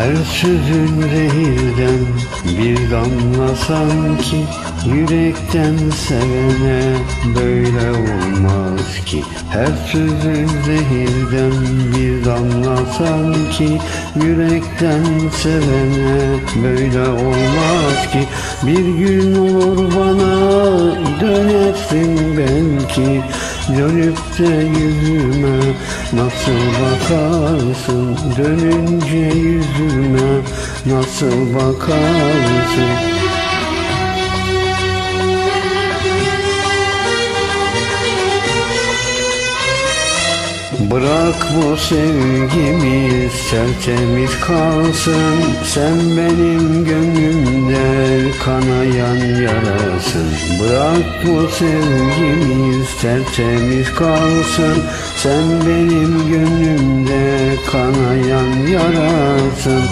Her sözün zehirden bir damla sanki Yürekten sevene böyle olmaz ki. Her sözün zehirden bir damla sanki Yürekten sevene böyle olmaz ki. Bir gün olur bana dönersin belki Dönüp de yüzüme nasıl bakarsın? Dönünce yüzüme nasıl bakarsın Bırak bu sevgimiz tertemiz kalsın. Sen benim gönlümde kanayan yarasın. Bırak bu sevgimiz tertemiz kalsın. Sen benim gönlümde kanayan yarasın.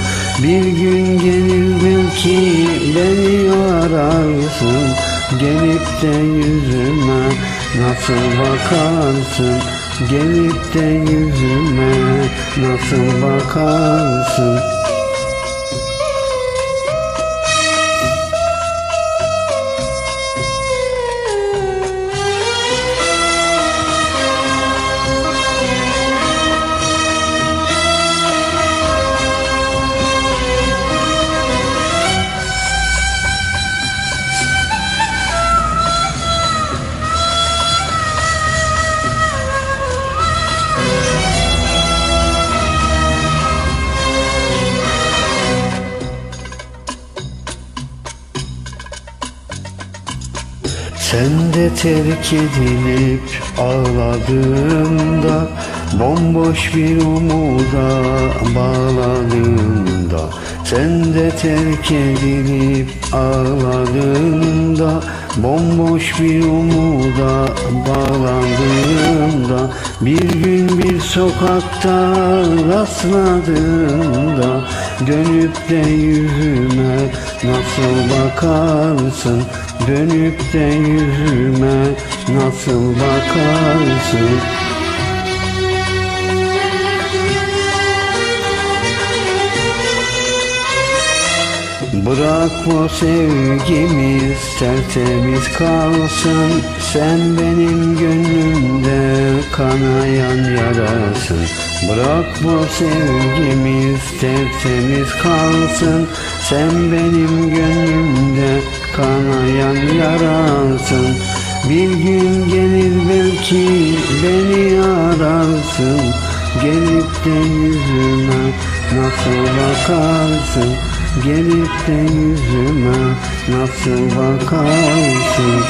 Bir gün gelir belki beni ararsın. Gelip de yüzüme nasıl bakarsın Gelip de yüzüme nasıl bakarsın Sen de terk edilip ağladığında Bomboş bir umuda bağladığında Sen de terk edilip ağladığında Bomboş bir umuda bağlandığında Bir gün bir sokakta rastladığında Dönüp de yüzüme nasıl bakarsın Dönüp de yüzüme? Nasıl bakarsın Bırak bu sevgimiz tertemiz kalsın. Sen benim gönlümde kanayan yarasın. Bırak bu sevgimiz tertemiz kalsın. Sen benim gönlümde kanayan yarasın. Bir gün gelir belki beni ararsın. Gelip de yüzüme nasıl bakarsın? Gelip de yüzüme nasıl bakarsın